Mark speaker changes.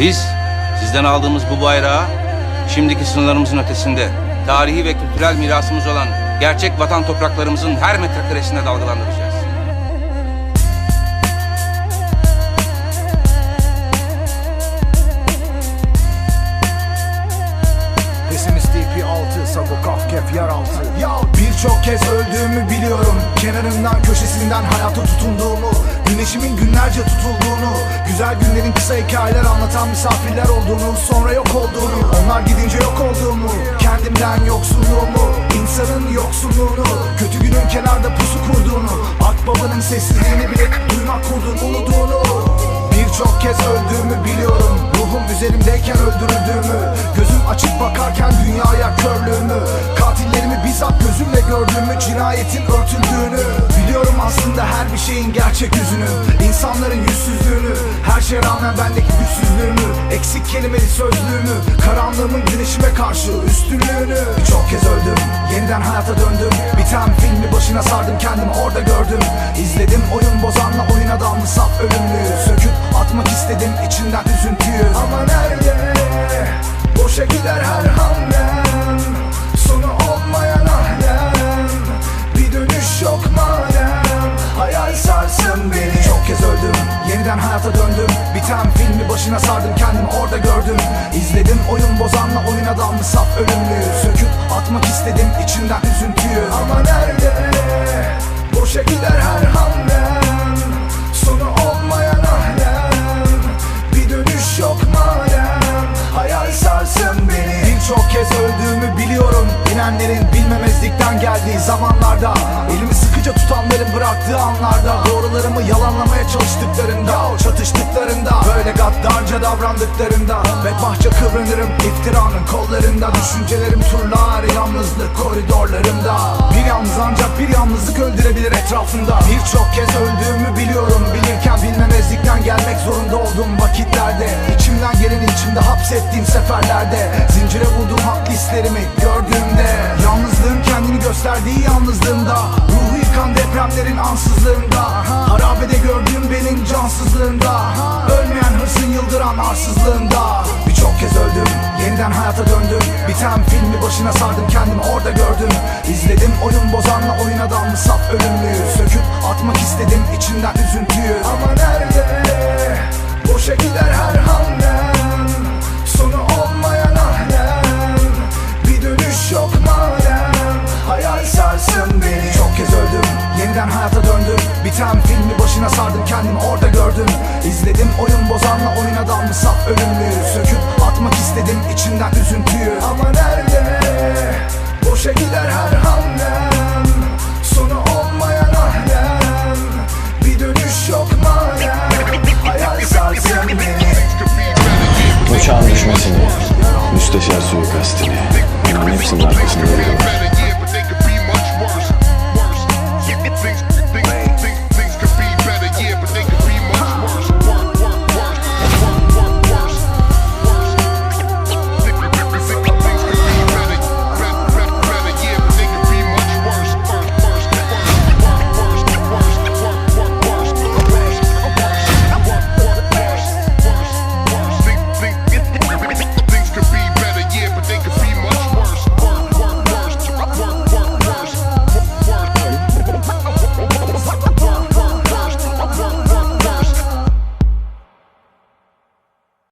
Speaker 1: Biz sizden aldığımız bu bayrağı şimdiki sınırlarımızın ötesinde tarihi ve kültürel mirasımız olan gerçek vatan topraklarımızın her metrekaresinde dalgalandıracağız.
Speaker 2: Pesimist DP6 Sabo Kafkef yeraltı Ya birçok kez öldüğümü biliyorum. Kenarından köşesinden hayata tutunduğumu Güneşimin günlerce tutulduğunu Güzel günlerin kısa hikayeler anlatan misafirler olduğunu Sonra yok olduğunu Onlar gidince yok olduğumu Kendimden yoksunluğumu insanın yoksunluğunu Kötü günün kenarda pusu kurduğunu Akbabanın sessizliğini bile duymak kurdun uluduğunu Birçok kez öldüğümü biliyorum. Ruhum üzerimdeyken öldürüldüğümü Cinayetin örtüldüğünü. Biliyorum aslında her bir şeyin gerçek yüzünü. İnsanların yüzsüzlüğünü Her şeye rağmen bendeki güçsüzlüğümü Eksik kelimeli sözlüğümü Karanlığımın güneşime karşı üstünlüğünü. Birçok kez öldüm Yeniden hayata döndüm. Biten filmi başına sardım kendimi orada gördüm. İzledim oyun bozanla oyun adamlı saf ölümlüyü Söküp atmak istedim içinden üzüntüyü. Ama nerede? Boşa gider her hamlem hayata döndüm. Biten filmi başına sardım kendimi orada gördüm. İzledim oyun bozanla oyun adamlı saf ölümlüyü Söküp atmak istedim içimden üzüntüyü. Ama nerede? Boşa gider her hamlem. Sonu olmayan ahlem. Bir dönüş yok madem. Hayal sarsın beni. Birçok kez öldüğümü biliyorum. İnenlerin bilmemezlikten geldiği zamanlarda Elimi sıkıca tutanların bıraktığı anlarda Doğrularımı yalanlamaya çalıştıklarında Çatıştıklarında Böyle gaddarca davrandıklarında Bedbahtça kıvranırım iftiranın kollarında Düşüncelerim turlar yalnızlık koridorlarında Bir yalnız ancak bir yalnızlık öldürebilir etrafında Birçok kez öldüğümü biliyorum Bilirken bilmemezlikten gelmek zorunda olduğum vakitlerde. İçimden geleni içimde hapsettiğim seferlerde Zincire vurduğum haklı hislerimi gördüğümde Yalnızlığın kendini gösterdiği yalnızlığımda depremlerin ansızlığında Harabede gördüğüm benim cansızlığında Ölmeyen hırsın yıldıran arsızlığında. Birçok kez öldüm yeniden hayata döndüm. Biten filmi başına sardım kendimi orada gördüm. İzledim oyun bozanla oyun adamlı saf ölümlüyü. Söküp atmak istedim içimden üzüntüyü. Ama yeniden hayata döndüm. Biten filmi başına sardım kendimi orada gördüm. İzledim oyun bozanla oyun adamlı saf ölümlüyü Söküp atmak istedim içimden üzüntüyü. Ama nerede? Boşa gider her hamlem. Sonu olmayan ahlem. Bir dönüş yok madem Hayal sarsın beni.
Speaker 3: Uçağın düşmesini, müsteşar suikastini Bunların hepsinin arkasında var